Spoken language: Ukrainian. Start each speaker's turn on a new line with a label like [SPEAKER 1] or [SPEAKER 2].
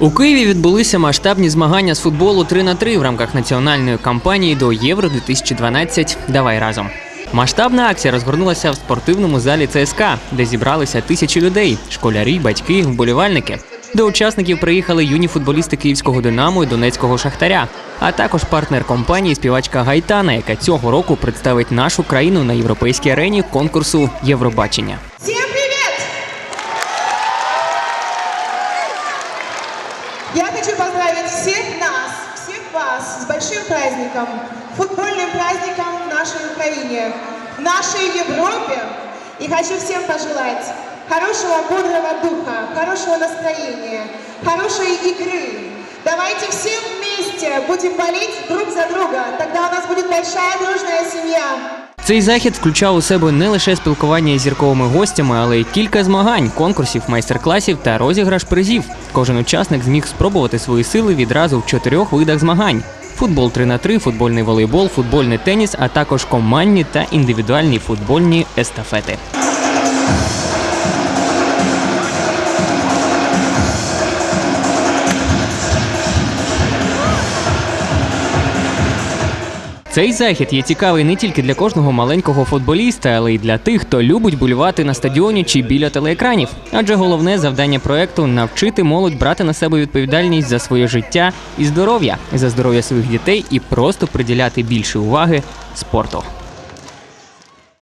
[SPEAKER 1] У Києві відбулися масштабні змагання з футболу 3 на 3 в рамках національної кампанії до Євро 2012 Давай разом. Масштабна акція розгорнулася в спортивному залі ЦСКА, де зібралися тисячі людей: школярі, батьки, вболівальники. До учасників приїхали юні футболісти київського Динамо і Донецького Шахтаря, а також партнер компанії співачка Гайтана, яка цього року представить нашу країну на європейській арені конкурсу Євробачення.
[SPEAKER 2] Я хочу поздравить всех нас, всех вас с большим праздником, футбольным праздником в нашей Украине, в нашей Европе. И хочу всем пожелать хорошего, бодрого духа, хорошего настроения, хорошей игры. Давайте все вместе будем болеть друг за друга, тогда у нас будет большая дружная семья.
[SPEAKER 1] Цей захід включав у себе не лише спілкування з зірковими гостями, але й кілька змагань, конкурсів, майстер-класів та розіграш призів. Кожен учасник зміг спробувати свої сили відразу в чотирьох видах змагань: футбол 3 на 3 футбольний волейбол, футбольний теніс, а також командні та індивідуальні футбольні естафети. Цей захід є цікавий не тільки для кожного маленького футболіста, але й для тих, хто любить болювати на стадіоні чи біля телеекранів. Адже головне завдання проекту навчити молодь брати на себе відповідальність за своє життя і здоров'я, за здоров'я своїх дітей і просто приділяти більше уваги спорту.